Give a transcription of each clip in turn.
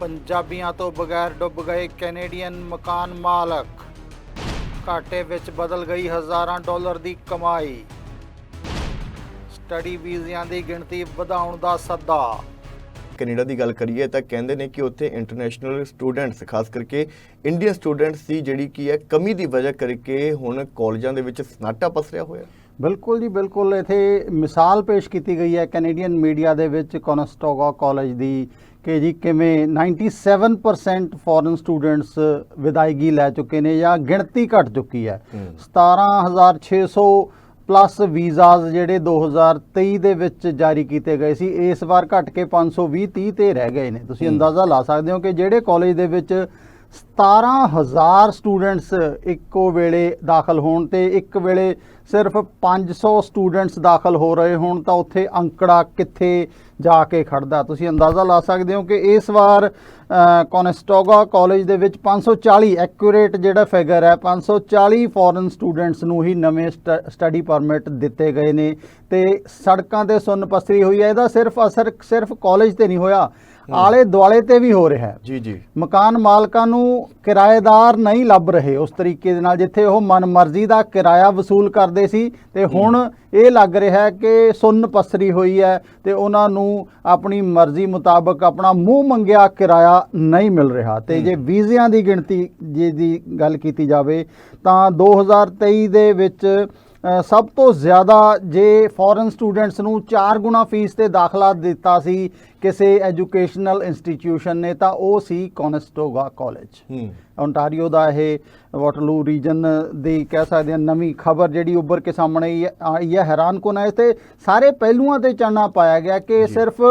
ਪੰਜਾਬੀਆਂ ਤੋਂ ਬਗੈਰ ਡੁੱਬ ਗਏ ਕੈਨੇਡੀਅਨ ਮਕਾਨ ਮਾਲਕ। ਘਾਟੇ ਵਿੱਚ ਬਦਲ ਗਈ ਹਜ਼ਾਰਾਂ ਡਾਲਰ ਦੀ ਕਮਾਈ। ਸਟੱਡੀ ਵੀਜ਼ਿਆਂ ਦੀ ਗਿਣਤੀ ਵਧਾਉਣ ਦਾ ਸੱਦਾ। ਕੈਨੇਡਾ ਦੀ ਗੱਲ ਕਰੀਏ ਤਾਂ ਕਹਿੰਦੇ ਨੇ ਕਿ ਉੱਥੇ ਇੰਟਰਨੈਸ਼ਨਲ ਸਟੂਡੈਂਟਸ, ਖਾਸ ਕਰਕੇ ਇੰਡੀਅਨ ਸਟੂਡੈਂਟਸ ਦੀ ਜਿਹੜੀ ਕੀ ਹੈ ਕਮੀ ਦੀ ਵਜ੍ਹਾ ਕਰਕੇ ਹੁਣ ਕਾਲਜਾਂ ਦੇ ਵਿੱਚ ਸਨਾਟਾ ਪਸਰਿਆ ਹੋਇਆ। ਬਿਲਕੁਲ ਜੀ ਬਿਲਕੁਲ ਇਥੇ ਮਿਸਾਲ ਪੇਸ਼ ਕੀਤੀ ਗਈ ਹੈ ਕੈਨੇਡੀਅਨ ਮੀਡੀਆ ਦੇ ਵਿੱਚ ਕੋਨਸਟੋਗਾ ਕਾਲਜ ਦੀ ਕਿ ਜੀ ਕਿਵੇਂ 97% ਫੋਰਨ ਸਟੂਡੈਂਟਸ ਵਿਦਾਇਗੀ ਲੈ ਚੁੱਕੇ ਨੇ ਜਾਂ ਗਿਣਤੀ ਘਟ ਚੁੱਕੀ ਹੈ ਹੂੰ। 17600 ਪਲੱਸ ਵੀਜ਼ਾਸ ਜਿਹੜੇ 2023 ਦੇ ਵਿੱਚ ਜਾਰੀ ਕੀਤੇ ਗਏ ਸੀ ਇਸ ਵਾਰ ਘਟ ਕੇ 520 30 ਤੇ ਰਹਿ ਗਏ ਨੇ ਤੁਸੀਂ। ਅੰਦਾਜ਼ਾ ਲਾ ਸਕਦੇ ਹੋ ਕਿ ਜਿਹੜੇ ਕਾਲਜ ਦੇ ਵਿੱਚ 17000 ਸਟੂਡੈਂਟਸ ਇੱਕੋ ਵੇਲੇ ਦਾਖਲ ਹੋਣ ਤੇ ਇੱਕ ਵੇਲੇ ਸਿਰਫ 500 ਸਟੂਡੈਂਟਸ ਦਾਖਲ ਹੋ ਰਹੇ ਹੋਣ ਤਾਂ ਉੱਥੇ ਅੰਕੜਾ ਕਿੱਥੇ ਜਾ ਕੇ ਖੜਦਾ? ਤੁਸੀਂ ਅੰਦਾਜ਼ਾ ਲਾ ਸਕਦੇ ਹੋ ਕਿ ਇਸ ਵਾਰ ਕੋਨਸਟੋਗਾ ਕਾਲਜ ਦੇ ਵਿੱਚ 540 ਐਕੂਰੇਟ ਜਿਹੜਾ ਫਿਗਰ ਹੈ 540 ਫੋਰਨ ਸਟੂਡੈਂਟਸ ਨੂੰ ਹੀ ਨਵੇਂ ਸਟੱਡੀ ਪਰਮਿਟ ਦਿੱਤੇ ਗਏ ਨੇ ਤੇ ਸੜਕਾਂ ਤੇ ਸੁੰਨ ਪਸਰੀ ਹੋਈ ਹੈ। ਇਹਦਾ ਸਿਰਫ ਅਸਰ ਸਿਰਫ ਕਾਲਜ ਤੇ ਨਹੀਂ ਹੋਇਆ। ਆਲੇ ਦੁਆਲੇ ਤੇ ਵੀ ਹੋ ਰਿਹਾ। ਹੈ ਜੀ ਜੀ। ਮਕਾਨ ਮਾਲਕਾਂ ਨੂੰ ਕਿਰਾਏਦਾਰ ਨਹੀਂ ਲੱਭ ਰਹੇ ਉਸ ਤਰੀਕੇ ਦੇ ਨਾਲ ਜਿੱਥੇ ਉਹ ਮਨਮਰਜ਼ੀ ਦਾ ਕਿਰਾਇਆ ਵਸੂਲ ਕਰਦੇ ਸੀ। ਤੇ ਹੁਣ ਇਹ ਲੱਗ ਰਿਹਾ ਹੈ ਕਿ ਸੁੰਨ ਪਸਰੀ ਹੋਈ ਹੈ ਤੇ ਉਹਨਾਂ ਨੂੰ ਆਪਣੀ ਮਰਜ਼ੀ ਮੁਤਾਬਕ ਆਪਣਾ ਮੂੰਹ ਮੰਗਿਆ ਕਿਰਾਇਆ ਨਹੀਂ ਮਿਲ ਰਿਹਾ। ਤੇ ਜੇ ਵੀਜ਼ਿਆਂ ਦੀ ਗਿਣਤੀ ਜੇ ਦੀ ਗੱਲ ਕੀਤੀ ਜਾਵੇ ਤਾਂ 2023 ਦੇ ਵਿੱਚ ਸਭ ਤੋਂ ਜ਼ਿਆਦਾ ਜੇ ਫੋਰਨ ਸਟੂਡੈਂਟਸ ਨੂੰ 4 ਗੁਣਾ ਫੀਸ ਤੇ ਦਾਖਲਾ ਦਿੱਤਾ ਸੀ ਕਿਸੇ ਐਜੂਕੇਸ਼ਨਲ ਇੰਸਟੀਟਿਊਸ਼ਨ ਨੇ ਤਾਂ ਉਹ ਸੀ ਕੋਨਸਟੋਗਾ ਕਾਲਜ ਓਨਟਾਰੀਓ ਦਾ ਇਹ ਵਾਟਰਲੂ ਰੀਜਨ ਦੀ ਕਹਿ ਸਕਦੇ ਹਾਂ ਨਵੀਂ ਖਬਰ ਜਿਹੜੀ ਉੱਭਰ ਕੇ ਸਾਹਮਣੇ ਆਈ ਹੈ- ਆਈ ਹੈ ਹੈਰਾਨਕੁਨ ਹੈ? ਤੇ ਸਾਰੇ ਪਹਿਲੂਆਂ ਤੇ ਚਾਨਣਾ ਪਾਇਆ ਗਿਆ ਕਿ ਸਿਰਫ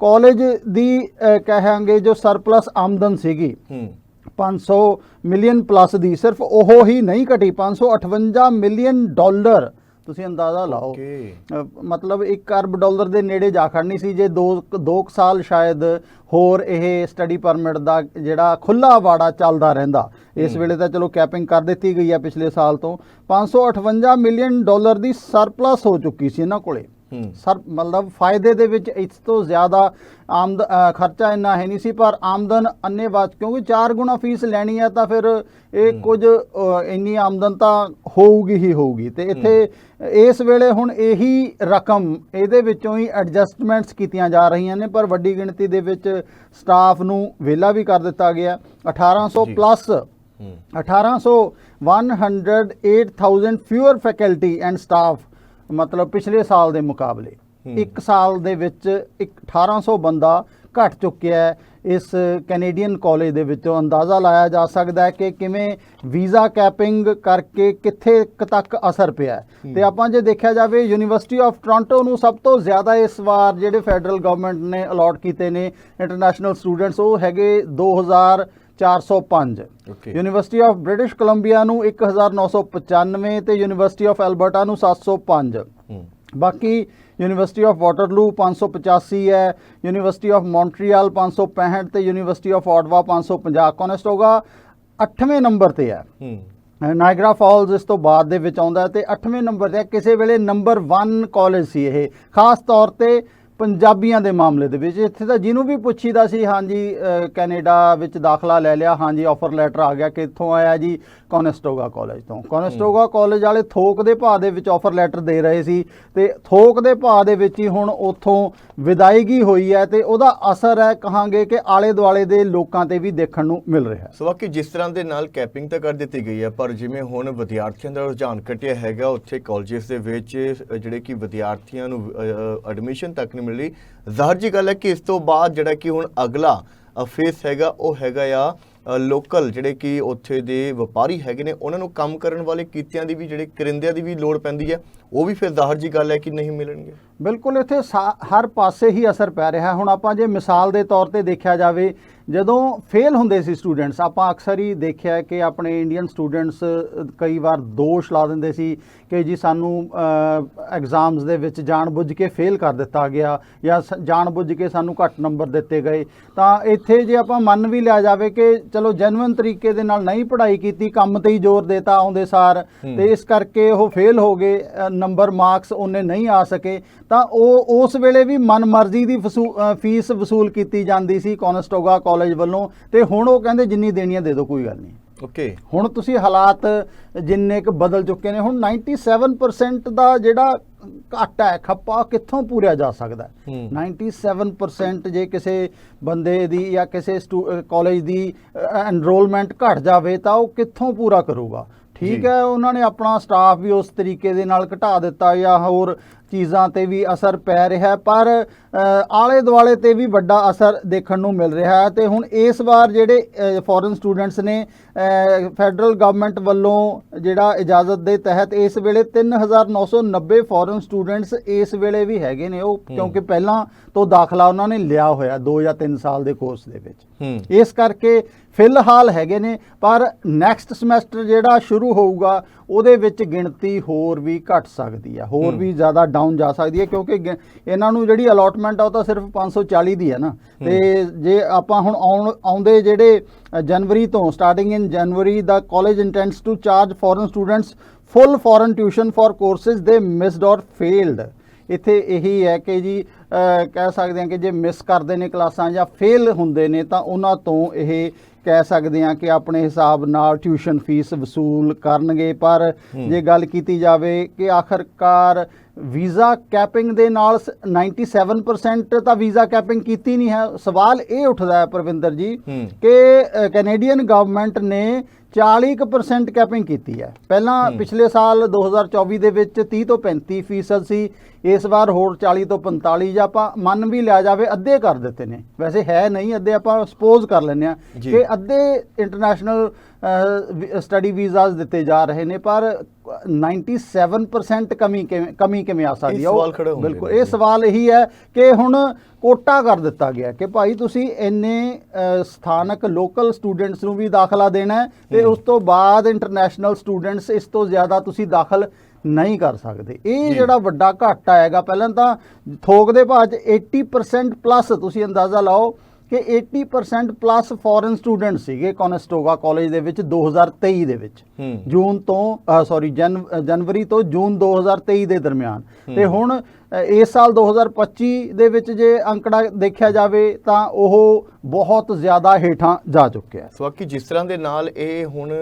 ਕਾਲਜ ਦੀ ਕਹਾਂਗੇ ਜੋ ਸਰਪਲਸ ਆਮਦਨ ਸੀਗੀ 500 ਮਿਲੀਅਨ ਪਲੱਸ ਦੀ ਸਿਰਫ ਉਹ ਹੀ ਨਹੀਂ ਘਟੀ 558 ਮਿਲੀਅਨ ਡਾਲਰ। ਤੁਸੀਂ ਅੰਦਾਜ਼ਾ ਲਾਓ। ਮਤਲਬ 1 ਅਰਬ ਡਾਲਰ ਦੇ ਨੇੜੇ ਜਾ ਖੜਨੀ ਸੀ ਜੇ 2 2 ਸਾਲ ਸ਼ਾਇਦ ਹੋਰ ਇਹ ਸਟੱਡੀ ਪਰਮਿਟ ਦਾ ਜਿਹੜਾ ਖੁੱਲਾ ਵਾੜਾ ਚੱਲਦਾ ਰਹਿੰਦਾ। ਇਸ ਵੇਲੇ ਤਾਂ ਚਲੋ ਕੈਪਿੰਗ ਕਰ ਦਿੱਤੀ ਗਈ ਹੈ ਪਿਛਲੇ ਸਾਲ ਤੋਂ। 558 ਮਿਲੀਅਨ ਡਾਲਰ ਦੀ ਸਰਪਲਸ ਹੋ ਚੁੱਕੀ ਸੀ ਇਹਨਾਂ ਕੋਲੇ। ਸਰ ਮਤਲਬ ਫਾਇਦੇ ਦੇ ਵਿੱਚ ਇਸ ਤੋਂ ਜ਼ਿਆਦਾ ਆਮਦ ਖਰਚਾ ਇੰਨਾ ਹੈ ਨਹੀਂ ਸੀ ਪਰ ਆਮਦਨ ਅੰਨੇਵਾਚ ਕਿਉਂਕਿ 4 ਗੁਣਾ ਫੀਸ ਲੈਣੀ ਹੈ ਤਾਂ ਫਿਰ ਇਹ ਕੁਝ ਇੰਨੀ ਆਮਦਨ ਤਾਂ ਹੋਊਗੀ ਹੀ ਹੋਊਗੀ। ਤੇ ਇੱਥੇ ਇਸ ਵੇਲੇ ਹੁਣ ਇਹੀ ਰਕਮ ਇਹਦੇ ਵਿੱਚੋਂ ਹੀ ਐਡਜਸਟਮੈਂਟਸ ਕੀਤੀਆਂ ਜਾ ਰਹੀਆਂ ਨੇ ਪਰ ਵੱਡੀ ਗਿਣਤੀ ਦੇ ਵਿੱਚ ਸਟਾਫ ਨੂੰ ਵਿਹਲਾ ਵੀ ਕਰ ਦਿੱਤਾ ਗਿਆ। 1800 ਜੀ। ਪਲੱਸ ਹੂੰ। 1800 108000 ਫਿਊਅਰ ਫੈਕਲਟੀ ਐਂਡ ਸਟਾਫ ਮਤਲਬ ਪਿਛਲੇ ਸਾਲ ਦੇ ਮੁਕਾਬਲੇ। ਇੱਕ ਸਾਲ ਦੇ ਵਿੱਚ 1800 ਬੰਦਾ ਘਟ ਚੁੱਕਿਆ ਹੈ। ਇਸ ਕੈਨੇਡੀਅਨ ਕਾਲਜ ਦੇ ਵਿੱਚੋਂ ਅੰਦਾਜ਼ਾ ਲਾਇਆ ਜਾ ਸਕਦਾ ਹੈ ਕਿ ਕਿਵੇਂ ਵੀਜ਼ਾ ਕੈਪਿੰਗ ਕਰਕੇ ਕਿੱਥੇ ਤੱਕ ਅਸਰ ਪਿਆ ਤੇ ਆਪਾਂ ਜੇ ਦੇਖਿਆ ਜਾਵੇ ਯੂਨੀਵਰਸਿਟੀ ਆਫ ਟੋਰਾਂਟੋ ਨੂੰ ਸਭ ਤੋਂ ਜ਼ਿਆਦਾ ਇਸ ਵਾਰ ਜਿਹੜੇ ਫੈਡਰਲ ਗਵਰਨਮੈਂਟ ਨੇ ਅਲਾਟ ਕੀਤੇ ਨੇ ਇੰਟਰਨੈਸ਼ਨਲ ਸਟੂਡੈਂਟਸ ਉਹ ਹੈਗੇ 2000 405 ਯੂਨੀਵਰਸਿਟੀ ਆਫ ਬ੍ਰਿਟਿਸ਼ ਕੋਲੰਬੀਆ ਨੂੰ 1995 ਤੇ ਯੂਨੀਵਰਸਿਟੀ ਆਫ ਐਲਬਰਟਾ ਨੂੰ 705 ਬਾਕੀ ਯੂਨੀਵਰਸਿਟੀ ਆਫ ਵਾਟਰਲੂ 585 ਹੈ ਯੂਨੀਵਰਸਿਟੀ ਆਫ ਮੌਂਟਰੀਅਲ 565 ਤੇ ਯੂਨੀਵਰਸਿਟੀ ਆਫ ਆਡਵਾ 550 ਕਨਸਟੋਗਾ 8ਵੇਂ ਨੰਬਰ ਤੇ ਹੈ। ਨਾਇਗਰਾ ਫਾਲਸ ਇਸ ਤੋਂ ਬਾਅਦ ਦੇ ਵਿੱਚ ਆਉਂਦਾ ਤੇ 8ਵੇਂ ਨੰਬਰ ਤੇ ਕਿਸੇ ਵੇਲੇ ਨੰਬਰ 1 ਕਾਲਜ ਸੀ ਇਹ। ਖਾਸ ਤੌਰ ਤੇ ਪੰਜਾਬੀਆਂ ਦੇ ਮਾਮਲੇ ਦੇ ਵਿੱਚ। ਇੱਥੇ ਤਾਂ ਜਿਹਨੂੰ ਵੀ ਪੁੱਛੀਦਾ ਸੀ ਹਾਂਜੀ ਕੈਨੇਡਾ ਵਿੱਚ ਦਾਖਲਾ ਲੈ ਲਿਆ ਹਾਂਜੀ ਆਫਰ ਲੈਟਰ ਆ ਗਿਆ ਕਿੱਥੋਂ ਆਇਆ ਜੀ? ਕੋਨਸਟੋਗਾ ਕਾਲਜ ਤੋਂ। ਕੋਨਸਟੋਗਾ ਕਾਲਜ ਵਾਲੇ ਥੋਕ ਦੇ ਭਾਅ ਦੇ ਵਿੱਚ ਆਫਰ ਲੈਟਰ ਦੇ ਰਹੇ ਸੀ ਤੇ ਥੋਕ ਦੇ ਭਾਅ ਦੇ ਵਿੱਚ ਹੀ ਹੁਣ ਉੱਥੋਂ ਵਿਦਾਇਗੀ ਹੋਈ ਹੈ ਤੇ ਉਹਦਾ ਅਸਰ ਹੈ ਕਹਾਂਗੇ ਕਿ ਆਲੇ ਦੁਆਲੇ ਦੇ ਲੋਕਾਂ ਤੇ ਵੀ ਦੇਖਣ ਨੂੰ ਮਿਲ ਰਿਹਾ ਹੈ। ਸੋ ਬਾਕੀ ਜਿਸ ਤਰ੍ਹਾਂ ਦੇ ਨਾਲ ਕੈਪਿੰਗ ਤਾਂ ਕਰ ਦਿੱਤੀ ਗਈ ਹੈ ਪਰ ਜਿਵੇਂ ਹੁਣ ਵਿਦਿਆਰਥੀਆਂ ਦਾ ਰੁਝਾਨ ਘਟਿਆ ਹੈਗਾ ਉੱਥੇ ਕਾਲਜਸ ਦੇ ਵਿੱਚ ਜਿਹੜੇ ਕਿ ਵਿਦਿਆਰਥੀਆਂ ਨੂੰ ਐਡਮਿਸ਼ਨ ਤੱਕ ਨਹੀਂ ਮਿਲ। ਰਹੀ ਜ਼ਾਹਰ ਜੀ ਗੱਲ ਹੈ ਕਿ ਇਸ ਤੋਂ ਬਾਅਦ ਜਿਹੜਾ ਕਿ ਹੁਣ ਅਗਲਾ ਫੇਸ ਹੈਗਾ, ਉਹ ਹੈਗਾ ਆ ਲੋਕਲ ਜਿਹੜੇ ਕਿ ਉੱਥੇ ਦੇ ਵਪਾਰੀ ਹੈਗੇ ਨੇ, ਉਹਨਾਂ ਨੂੰ ਕੰਮ ਕਰਨ ਵਾਲੇ ਕੀਤਿਆਂ ਦੀ ਵੀ ਜਿਹੜੇ ਕਰਿੰਦਿਆਂ ਦੀ ਵੀ ਲੋੜ ਪੈਂਦੀ ਹੈ, ਉਹ ਵੀ ਫਿਰ ਜ਼ਾਹਰ ਜੀ ਗੱਲ ਹੈ ਕਿ ਨਹੀਂ ਮਿਲਣਗੇ। ਬਿਲਕੁਲ, ਇੱਥੇ ਹਰ ਪਾਸੇ ਹੀ ਅਸਰ ਪੈ ਰਿਹਾ। ਹੁਣ ਆਪਾਂ ਜੇ ਮਿਸਾਲ ਦੇ ਤੌਰ ਤੇ ਦੇਖਿਆ ਜਾਵੇ ਜਦੋਂ ਫੇਲ ਹੁੰਦੇ ਸੀ ਸਟੂਡੈਂਟਸ ਆਪਾਂ ਅਕਸਰ ਹੀ ਦੇਖਿਆ ਕਿ ਆਪਣੇ ਇੰਡੀਅਨ ਸਟੂਡੈਂਟਸ ਕਈ ਵਾਰ ਦੋਸ਼ ਲਾ ਦਿੰਦੇ ਸੀ ਕਿ ਜੀ ਸਾਨੂੰ ਐਗਜ਼ਾਮਸ ਦੇ ਵਿੱਚ ਜਾਣਬੁੱਝ ਕੇ ਫੇਲ ਕਰ ਦਿੱਤਾ ਗਿਆ ਜਾਂ ਸ- ਜਾਣਬੁੱਝ ਕੇ ਸਾਨੂੰ ਘੱਟ ਨੰਬਰ ਦਿੱਤੇ ਗਏ ਤਾਂ ਇੱਥੇ ਜੇ ਆਪਾਂ ਮੰਨ ਵੀ ਲਿਆ ਜਾਵੇ ਕਿ ਚਲੋ ਜੈਨੂਇਨ ਤਰੀਕੇ ਦੇ ਨਾਲ ਨਹੀਂ ਪੜ੍ਹਾਈ ਕੀਤੀ ਕੰਮ ਤੇ ਹੀ ਜ਼ੋਰ ਦੇਤਾ ਆਉਂਦੇ ਸਾਰ। ਤੇ ਇਸ ਕਰਕੇ ਉਹ ਫੇਲ ਹੋ ਗਏ ਨੰਬਰ ਮਾਰਕਸ ਉਹਨੇ ਨਹੀਂ ਆ ਸਕੇ ਤਾਂ ਉਹ ਉਸ ਵੇਲੇ ਵੀ ਮਨਮਰਜ਼ੀ ਦੀ ਫੀਸ ਵਸੂਲ ਕੀਤੀ ਜਾਂਦੀ ਸੀ ਕੋਨਸਟੋਗਾ ਕਾਲਜ ਵੱਲੋਂ ਤੇ ਹੁਣ ਉਹ ਕਹਿੰਦੇ ਜਿੰਨੀ ਦੇਣੀ ਹੈ ਦੇ ਦਿਓ ਕੋਈ ਗੱਲ ਨਹੀਂ ਓਕੇ ਹੁਣ ਤੁਸੀਂ ਹਾਲਾਤ ਜਿੰਨੇ ਕੁ ਬਦਲ ਚੁੱਕੇ ਨੇ ਹੁਣ 97% ਦਾ ਜਿਹੜਾ ਘਾਟਾ ਹੈ ਖੱਪਾ ਕਿੱਥੋਂ ਪੂਰਿਆ ਜਾ ਸਕਦਾ ਹੈ? ਹੂੰ। 97% ਜੇ ਕਿਸੇ ਬੰਦੇ ਦੀ ਜਾਂ ਕਿਸੇ ਕਾਲਜ ਦੀ ਐਨਰੋਲਮੈਂਟ ਘਟ ਜਾਵੇ ਤਾਂ ਉਹ ਕਿੱਥੋਂ ਪੂਰਾ ਕਰੂਗਾ ਠੀਕ। ਹੈ ਉਹਨਾਂ ਨੇ ਆਪਣਾ ਸਟਾਫ ਵੀ ਉਸ ਤਰੀਕੇ ਦੇ ਨਾਲ ਘਟਾ ਦਿੱਤਾ ਜਾਂ ਹੋਰ ਚੀਜ਼ਾਂ ਤੇ ਵੀ ਅਸਰ ਪੈ ਰਿਹਾ ਪਰ ਆਲੇ ਦੁਆਲੇ ਤੇ ਵੀ ਵੱਡਾ ਅਸਰ ਦੇਖਣ ਨੂੰ ਮਿਲ ਰਿਹਾ ਹੈ ਤੇ ਹੁਣ ਇਸ ਵਾਰ ਜਿਹੜੇ ਫੋਰਨ ਸਟੂਡੈਂਟਸ ਨੇ ਫੈਡਰਲ ਗਵਰਨਮੈਂਟ ਵੱਲੋਂ ਜਿਹੜਾ ਇਜਾਜ਼ਤ ਦੇ ਤਹਿਤ ਇਸ ਵੇਲੇ 3990 ਫੋਰਨ ਸਟੂਡੈਂਟਸ ਇਸ ਵੇਲੇ ਵੀ ਹੈਗੇ ਨੇ ਉਹ ਕਿਉਂਕਿ ਪਹਿਲਾਂ ਤੋਂ ਦਾਖਲਾ ਉਹਨਾਂ ਨੇ ਲਿਆ ਹੋਇਆ 2 ਜਾਂ 3 ਸਾਲ ਦੇ ਕੋਰਸ ਦੇ ਵਿੱਚ। ਇਸ ਕਰਕੇ ਫਿਲਹਾਲ ਹੈਗੇ ਨੇ ਪਰ ਨੈਕਸਟ ਸਮੈਸਟਰ ਜਿਹੜਾ ਸ਼ੁਰੂ ਹੋਊਗਾ ਉਹਦੇ ਵਿੱਚ ਗਿਣਤੀ ਹੋਰ ਵੀ ਘਟ ਸਕਦੀ ਹੈ ਹੋਰ। ਵੀ ਜ਼ਿਆਦਾ ਡਾਊਨ ਜਾ ਸਕਦੀ ਹੈ ਕਿਉਂਕਿ ਇਹਨਾਂ ਨੂੰ ਜਿਹੜੀ ਅਲੋਟਮੈਂਟ ਆ ਉਹ ਤਾਂ ਸਿਰਫ 540 ਦੀ ਹੈ ਨਾ। ਤੇ ਜੇ ਆਪਾਂ ਹੁਣ ਆਉਣ ਆਉਂਦੇ ਜਿਹੜੇ ਜਨਵਰੀ ਤੋਂ starting in January the college intends to charge foreign students full foreign tuition for courses ਦੇ ਮਿਸਡ ਔਰ ਫੇਲਡ ਇੱਥੇ ਇਹੀ ਹੈ ਕਿ ਜੀ ਕਹਿ ਸਕਦੇ ਹਾਂ ਕਿ ਜੇ ਮਿਸ ਕਰਦੇ ਨੇ ਕਲਾਸਾਂ ਜਾਂ ਫੇਲ ਹੁੰਦੇ ਨੇ ਤਾਂ ਉਹਨਾਂ ਤੋਂ ਇਹ ਕਹਿ ਸਕਦੇ ਹਾਂ ਕਿ ਆਪਣੇ ਹਿਸਾਬ ਨਾਲ ਟਿਊਸ਼ਨ ਫੀਸ ਵਸੂਲ ਕਰਨਗੇ ਪਰ ਜੇ ਗੱਲ ਕੀਤੀ ਜਾਵੇ ਕਿ ਆਖਰਕਾਰ ਵੀਜ਼ਾ ਕੈਪਿੰਗ ਦੇ ਨਾਲ ਸ- 97% ਤਾਂ ਵੀਜ਼ਾ ਕੈਪਿੰਗ ਕੀਤੀ ਨਹੀਂ ਹੈ ਸਵਾਲ ਇਹ ਉੱਠਦਾ ਹੈ ਪ੍ਰਵਿੰਦਰ ਜੀ। ਕਿ ਕੈਨੇਡੀਅਨ ਗਵਰਨਮੈਂਟ ਨੇ 40% ਕੈਪਿੰਗ ਕੀਤੀ ਹੈ। ਪਹਿਲਾਂ ਪਿਛਲੇ ਸਾਲ 2024 ਦੇ ਵਿੱਚ 30 ਤੋਂ 35 ਫੀਸਦ ਸੀ। ਇਸ ਵਾਰ ਹੋਰ 40 ਤੋਂ 45 ਜਾਂ ਆਪਾਂ ਮੰਨ ਵੀ ਲਿਆ ਜਾਵੇ ਅੱਧੇ ਕਰ ਦਿੱਤੇ ਨੇ। ਵੈਸੇ ਹੈ ਨਹੀਂ ਅੱਧੇ ਆਪਾਂ ਸਪੋਜ਼ ਕਰ ਲੈਂਦੇ ਆ। ਕਿ ਅੱਧੇ ਇੰਟਰਨੈਸ਼ਨਲ ਸਟੱਡੀ ਵੀਜ਼ਾਸ ਦਿੱਤੇ ਜਾ ਰਹੇ ਨੇ ਪਰ 97% ਕਮੀ ਕਿਵੇਂ ਕਮੀ ਕਿਵੇਂ ਆ ਸਕਦੀ ਹੈ? ਬਿਲਕੁਲ ਇਹ। ਸਵਾਲ ਇਹੀ ਹੈ ਕਿ ਹੁਣ ਕੋਟਾ ਕਰ ਦਿੱਤਾ ਗਿਆ ਕਿ ਭਾਈ ਤੁਸੀਂ ਇੰਨੇ ਸਥਾਨਕ ਲੋਕਲ ਸਟੂਡੈਂਟਸ ਨੂੰ ਵੀ ਦਾਖਲਾ ਦੇਣਾ ਹੈ ਤੇ ਉਸ ਤੋਂ ਬਾਅਦ ਇੰਟਰਨੈਸ਼ਨਲ ਸਟੂਡੈਂਟਸ ਇਸ ਤੋਂ ਜ਼ਿਆਦਾ ਤੁਸੀਂ ਦਾਖਲ ਨਹੀਂ ਕਰ ਸਕਦੇ ਇਹ। ਜਿਹੜਾ ਵੱਡਾ ਘਾਟਾ ਹੈਗਾ ਪਹਿਲਾਂ ਤਾਂ ਥੋਕ ਦੇ ਭਾਅ 'ਚ 80% ਪਲੱਸ ਤੁਸੀਂ ਅੰਦਾਜ਼ਾ ਲਾਓ ਕਿ 80% ਪਲੱਸ ਫੋਰਨ ਸਟੂਡੈਂਟ ਸੀਗੇ ਕੋਨਸਟੋਗਾ ਕਾਲਜ ਦੇ ਵਿੱਚ 2023 ਦੇ ਵਿੱਚ। ਜੂਨ ਤੋਂ ਸੌਰੀ ਜਨਵਰੀ ਤੋਂ ਜੂਨ 2023 ਦੇ ਦਰਮਿਆਨ। ਤੇ ਹੁਣ ਇਸ ਸਾਲ 2025 ਦੇ ਵਿੱਚ ਜੇ ਅੰਕੜਾ ਦੇਖਿਆ ਜਾਵੇ ਤਾਂ ਉਹ ਬਹੁਤ ਜ਼ਿਆਦਾ ਹੇਠਾਂ ਜਾ ਚੁੱਕਿਆ ਹੈ। ਸੋ ਕਿ ਜਿਸ ਤਰ੍ਹਾਂ ਦੇ ਨਾਲ ਇਹ ਹੁਣ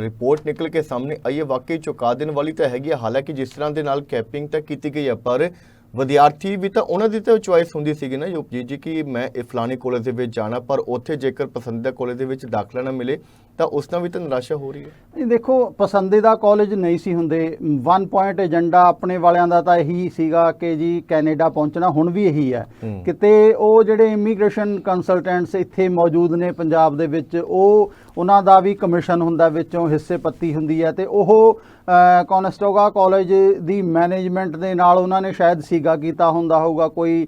ਰਿਪੋਰਟ ਨਿਕਲ ਕੇ ਸਾਹਮਣੇ ਆਈ ਹੈ ਵਾਕਈ ਚੁਕਾ ਦੇਣ ਵਾਲੀ ਤਾਂ ਹੈਗੀ ਹਾਲਾਂਕਿ ਜਿਸ ਤਰ੍ਹਾਂ ਦੇ ਨਾਲ ਕੈਪਿੰਗ ਤਾਂ ਕੀਤੀ ਗਈ ਹੈ ਪਰ ਵਿਦਿਆਰਥੀ ਵੀ ਤਾਂ ਉਹਨਾਂ ਦੀ ਤਾਂ ਚੁਆਇਸ ਹੁੰਦੀ ਸੀਗੀ ਨਾ ਜੀ ਜੀ ਕਿ ਮੈਂ ਇਹ ਫਲਾਣੇ ਕਾਲਜ ਦੇ ਵਿੱਚ ਜਾਣਾ, ਪਰ ਉੱਥੇ ਜੇਕਰ ਪਸੰਦੀਦਾ ਕਾਲਜ ਦੇ ਵਿੱਚ ਦਾਖਲਾ ਨਾ ਮਿਲੇ ਤਾਂ ਉਸ ਨਾਲ ਵੀ ਤਾਂ ਨਿਰਾਸ਼ਾ ਹੋ ਰਹੀ ਹੈ। ਇਹ ਦੇਖੋ ਪਸੰਦੀਦਾ ਕਾਲਜ ਨਹੀਂ ਸੀ ਹੁੰਦੇ। ਵਨ ਪੁਆਇੰਟ ਏਜੰਡਾ ਆਪਣੇ ਵਾਲਿਆਂ ਦਾ ਤਾਂ ਇਹੀ ਸੀਗਾ ਕਿ ਜੀ ਕੈਨੇਡਾ ਪਹੁੰਚਣਾ ਹੁਣ ਵੀ ਇਹੀ ਹੈ। ਹੂੰ। ਕਿਤੇ ਉਹ ਜਿਹੜੇ ਇਮੀਗ੍ਰੇਸ਼ਨ ਕੰਸਲਟੈਂਟਸ ਇੱਥੇ ਮੌਜੂਦ ਨੇ ਪੰਜਾਬ ਦੇ ਵਿੱਚ ਉਹ ਉਹਨਾਂ ਦਾ ਵੀ ਕਮਿਸ਼ਨ ਹੁੰਦਾ ਵਿੱਚੋਂ ਹਿੱਸੇ ਪੱਤੀ ਹੁੰਦੀ ਹੈ ਤੇ ਉਹ ਕੌਨਸਟੋਗਾ ਕਾਲਜ ਦੀ ਮੈਨੇਜਮੈਂਟ ਦੇ ਨਾਲ ਉਹਨਾਂ ਨੇ ਸ਼ਾਇਦ ਸੀਗਾ ਕੀਤਾ ਹੁੰਦਾ ਹੋਊਗਾ ਕੋਈ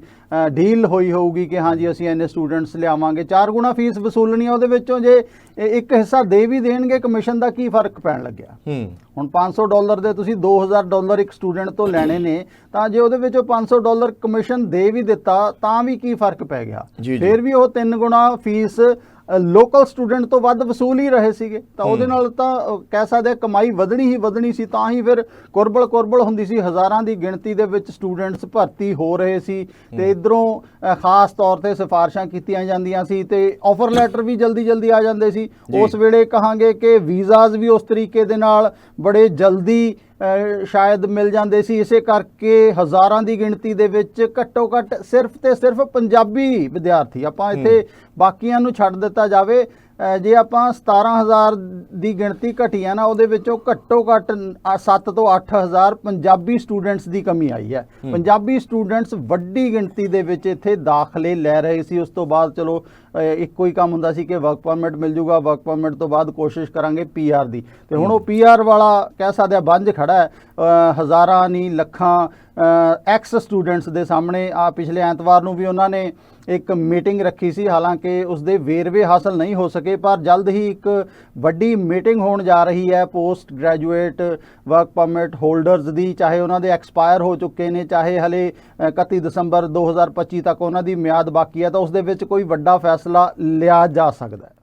ਡੀਲ ਹੋਈ ਹੋਊਗੀ ਕਿ ਹਾਂਜੀ ਅਸੀਂ ਇੰਨੇ ਸਟੂਡੈਂਟਸ ਲਿਆਵਾਂਗੇ। ਚਾਰ ਗੁਣਾ ਫੀਸ ਵਸੂਲਣੀ ਆ ਉਹਦੇ ਵਿੱਚੋਂ ਜੇ ਇੱਕ ਹਿੱਸਾ ਦੇ ਵੀ ਦੇਣਗੇ ਕਮਿਸ਼ਨ ਦਾ ਕੀ ਫ਼ਰਕ ਪੈਣ ਲੱਗਿਆ? ਹੂੰ। ਹੁਣ 500 ਡਾਲਰ ਦੇ ਤੁਸੀਂ 2000 ਡਾਲਰ ਇੱਕ ਸਟੂਡੈਂਟ ਤੋਂ ਲੈਣੇ ਨੇ ਤਾਂ ਜੇ ਉਹਦੇ ਵਿੱਚੋਂ 500 ਡਾਲਰ ਕਮਿਸ਼ਨ ਦੇ ਵੀ ਦਿੱਤਾ ਤਾਂ ਵੀ ਕੀ ਫ਼ਰਕ ਪੈ ਗਿਆ? ਜੀ, ਜੀ। ਫਿਰ ਵੀ ਉਹ ਤਿੰਨ ਗੁਣਾ ਫੀਸ ਲੋਕਲ ਸਟੂਡੈਂਟ ਤੋਂ ਵੱਧ ਵਸੂਲ ਹੀ ਰਹੇ ਸੀਗੇ। ਤਾਂ ਉਹਦੇ ਨਾਲ ਤਾਂ ਕਹਿ ਸਕਦੇ ਕਮਾਈ ਵਧਣੀ ਹੀ ਵਧਣੀ ਸੀ ਤਾਂ ਹੀ ਫਿਰ ਕੁਰਬਲ ਕੁਰਬਲ ਹੁੰਦੀ ਸੀ। ਹਜ਼ਾਰਾਂ ਦੀ ਗਿਣਤੀ ਦੇ ਵਿੱਚ ਸਟੂਡੈਂਟਸ ਭਰਤੀ ਹੋ ਰਹੇ ਸੀ ਤੇ ਇਧਰੋਂ ਖਾਸ ਤੌਰ ਤੇ ਸਿਫਾਰਿਸ਼ਾਂ ਕੀਤੀਆਂ ਜਾਂਦੀਆਂ ਸੀ ਤੇ ਆਫਰ ਲੈਟਰ ਵੀ ਜਲਦੀ ਜਲਦੀ ਆ ਜਾਂਦੇ ਸੀ। ਉਸ ਵੇਲੇ ਕਹਾਂਗੇ ਕਿ ਵੀਜ਼ਾਸ ਵੀ ਉਸ ਤਰੀਕੇ ਦੇ ਨਾਲ ਬੜੇ ਜਲਦੀ ਸ਼ਾਇਦ ਮਿਲ ਜਾਂਦੇ ਸੀ। ਇਸੇ ਕਰਕੇ ਹਜ਼ਾਰਾਂ ਦੀ ਗਿਣਤੀ ਦੇ ਵਿੱਚ ਘੱਟੋ ਘੱਟ ਸਿਰਫ ਤੇ ਸਿਰਫ ਪੰਜਾਬੀ ਵਿਦਿਆਰਥੀ। ਆਪਾਂ ਇੱਥੇ ਬਾਕੀਆਂ ਨੂੰ ਛੱਡ ਦਿੱਤਾ ਜਾਵੇ। ਜੇ ਆਪਾਂ 17000 ਦੀ ਗਿਣਤੀ ਘਟੀ ਆ ਨਾ ਉਹਦੇ ਵਿੱਚੋਂ ਘੱਟੋ ਘੱਟ 7 ਤੋਂ 8000 ਪੰਜਾਬੀ ਸਟੂਡੈਂਟਸ ਦੀ ਕਮੀ ਆਈ ਹੈ। ਪੰਜਾਬੀ ਸਟੂਡੈਂਟਸ ਵੱਡੀ ਗਿਣਤੀ ਦੇ ਵਿੱਚ ਇੱਥੇ ਦਾਖਲੇ ਲੈ ਰਹੇ ਸੀ। ਉਸ ਤੋਂ ਬਾਅਦ ਚਲੋ ਇੱਕੋ ਹੀ ਕੰਮ ਹੁੰਦਾ ਸੀ ਕਿ ਵਰਕ ਪਰਮਿਟ ਮਿਲ ਜੂਗਾ ਵਰਕ ਪਰਮਿਟ ਤੋਂ ਬਾਅਦ ਕੋਸ਼ਿਸ਼ ਕਰਾਂਗੇ ਪੀਆਰ ਦੀ। ਤੇ ਹੁਣ ਉਹ ਪੀਆਰ ਵਾਲਾ ਕਹਿ ਸਕਦੇ ਆ ਬੰਜ ਖੜਾ ਹੈ। ਹਜ਼ਾਰਾਂ ਨਹੀਂ ਲੱਖਾਂ ਐਕਸ ਸਟੂਡੈਂਟਸ ਦੇ ਸਾਹਮਣੇ ਆ ਪਿਛਲੇ ਐਤਵਾਰ ਨੂੰ ਵੀ ਉਹਨਾਂ ਨੇ ਇੱਕ ਮੀਟਿੰਗ ਰੱਖੀ ਸੀ। ਹਾਲਾਂਕਿ ਉਸ ਦੇ ਵੇਰਵੇ ਹਾਸਲ ਨਹੀਂ ਹੋ ਸਕੇ ਪਰ ਜਲਦ ਹੀ ਇੱਕ ਵੱਡੀ ਮੀਟਿੰਗ ਹੋਣ ਜਾ ਰਹੀ ਹੈ। Post graduate work permit holders ਦੀ ਚਾਹੇ ਉਹਨਾਂ ਦੇ ਐਕਸਪਾਇਰ ਹੋ ਚੁੱਕੇ ਨੇ ਚਾਹੇ ਹਲੇ ਅ, 31 ਦਸੰਬਰ 2025 ਤੱਕ ਉਹਨਾਂ ਦੀ ਮਿਆਦ ਬਾਕੀ ਹੈ ਤਾਂ ਉਸ ਦੇ ਵਿੱਚ ਕੋਈ ਵੱਡਾ ਫੈਸਲਾ ਲਿਆ ਜਾ ਸਕਦਾ ਹੈ।